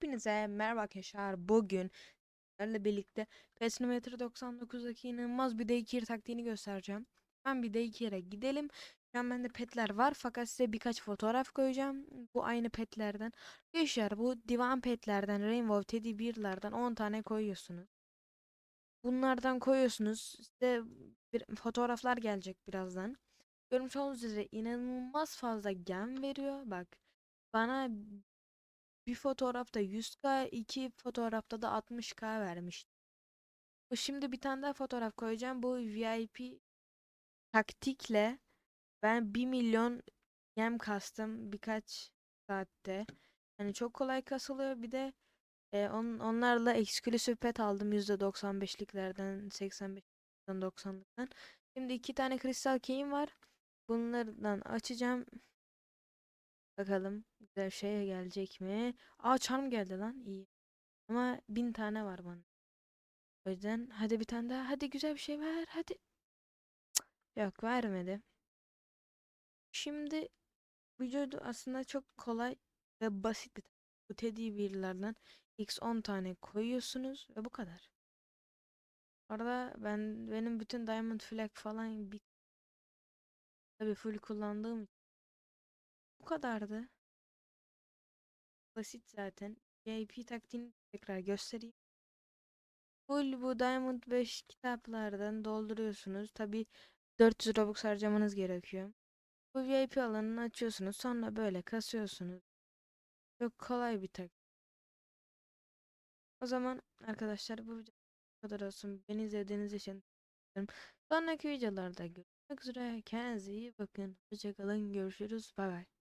Hepinize merhaba arkadaşlar. Bugün sizlerle birlikte Pesnometre 99'daki inanılmaz bir daycare taktiğini göstereceğim. Ben bir daycare'e gidelim. Şu an bende petler var fakat size birkaç fotoğraf koyacağım. Bu aynı petlerden. Arkadaşlar bu divan petlerden, Rainbow Teddy Bear'lardan 10 tane koyuyorsunuz. Bunlardan koyuyorsunuz. Size bir fotoğraflar gelecek birazdan. Görmüş olduğunuz üzere inanılmaz fazla gem veriyor. Bak bana bir fotoğrafta 100k, iki fotoğrafta da 60k vermiş. Bu şimdi bir tane daha fotoğraf koyacağım. Bu VIP taktikle ben 1 milyon gem kastım birkaç saatte. Yani çok kolay kasılıyor. Bir de e, on, onlarla exclusive pet aldım %95'liklerden 85'likten 90'lıktan. Şimdi iki tane kristal key'im var. Bunlardan açacağım. Bakalım güzel şey gelecek mi? Aa charm geldi lan iyi. Ama bin tane var bana. O yüzden hadi bir tane daha. Hadi güzel bir şey ver. Hadi. Yok vermedi. Şimdi vücudu aslında çok kolay ve basit bir bu teddy bear'lardan x 10 tane koyuyorsunuz ve bu kadar. Orada ben benim bütün diamond flag falan bit tabii full kullandığım için kadardı. Basit zaten. VIP taktiğini tekrar göstereyim. Full bu Diamond 5 kitaplardan dolduruyorsunuz. Tabi 400 Robux harcamanız gerekiyor. Bu VIP alanını açıyorsunuz. Sonra böyle kasıyorsunuz. Çok kolay bir taktik. O zaman arkadaşlar bu video bu kadar olsun. Beni izlediğiniz için. Sonraki videolarda görüşmek üzere. Kendinize iyi bakın. Hoşçakalın. Görüşürüz. Bay bay.